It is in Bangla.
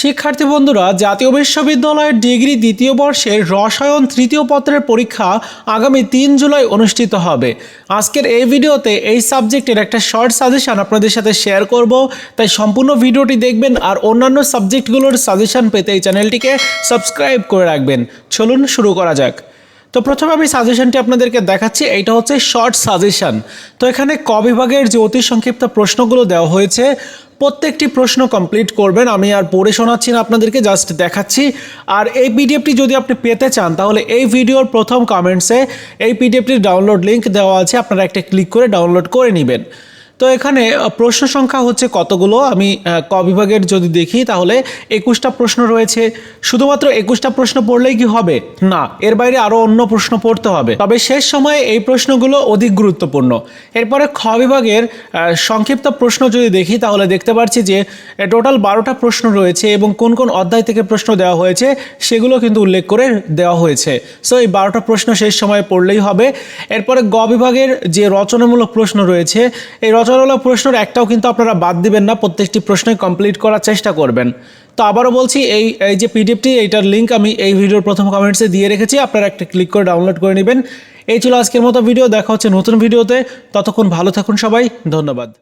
শিক্ষার্থী বন্ধুরা, জাতীয় বিশ্ববিদ্যালয়ের ডিগ্রি দ্বিতীয় বর্ষের রসায়ন তৃতীয় পত্রের পরীক্ষা আগামী তিন জুলাই অনুষ্ঠিত হবে। আজকের এই ভিডিওতে এই সাবজেক্টের একটা শর্ট সাজেশান আপনাদের সাথে শেয়ার করব। তাই সম্পূর্ণ ভিডিওটি দেখবেন আর অন্যান্য সাবজেক্টগুলোর সাজেশান পেতে এই চ্যানেলটিকে সাবস্ক্রাইব করে রাখবেন। চলুন শুরু করা যাক। তো প্রথমে আমি সাজেশনটি আপনাদেরকে দেখাচ্ছি, এইটা হচ্ছে শর্ট সাজেশন তো এখানে ক বিভাগের যে অতি সংক্ষিপ্ত প্রশ্নগুলো দেওয়া হয়েছে, প্রত্যেকটি প্রশ্ন কমপ্লিট করবেন, আমি আর পড়ে শোনাচ্ছি না আপনাদেরকে জাস্ট দেখাচ্ছি। আর এই পিডিএফটি যদি আপনি পেতে চান, তাহলে এই ভিডিওর প্রথম কমেন্টসে এই পিডিএফটির ডাউনলোড লিঙ্ক দেওয়া আছে, আপনারা একটা ক্লিক করে ডাউনলোড করে নেবেন। তো এখানে প্রশ্ন সংখ্যা হচ্ছে কতগুলো? আমি ক বিভাগের যদি দেখি, তাহলে একুশটা প্রশ্ন রয়েছে। শুধুমাত্র একুশটা প্রশ্ন পড়লেই কি হবে? না, এর বাইরে আরও অন্য প্রশ্ন পড়তে হবে। তবে শেষ সময়ে এই প্রশ্নগুলো অধিক গুরুত্বপূর্ণ। এরপরে খ বিভাগের সংক্ষিপ্ত প্রশ্ন যদি দেখি, তাহলে দেখতে পাচ্ছি যে টোটাল বারোটা প্রশ্ন রয়েছে এবং কোন কোন অধ্যায় থেকে প্রশ্ন দেওয়া হয়েছে, সেগুলো কিন্তু উল্লেখ করে দেওয়া হয়েছে। সো, এই বারোটা প্রশ্ন শেষ সময়ে পড়লেই হবে। এরপরে গ বিভাগের যে রচনামূলক প্রশ্ন রয়েছে, এই রচনামূলক প্রশ্নের একটাও কিন্তু আপনারা বাদ দিবেন না, প্রত্যেকটি প্রশ্নই কমপ্লিট করার চেষ্টা করবেন। তো আবারও বলছি, এই এই যে পিডিএফটি এইটার লিঙ্ক আমি এই ভিডিওর প্রথম কমেন্টসে দিয়ে রেখেছি, আপনারা একটা ক্লিক করে ডাউনলোড করে নেবেন। এই ছিল আজকের মতো ভিডিও দেখা হচ্ছে নতুন ভিডিওতে ততক্ষণ ভালো থাকুন সবাই, ধন্যবাদ।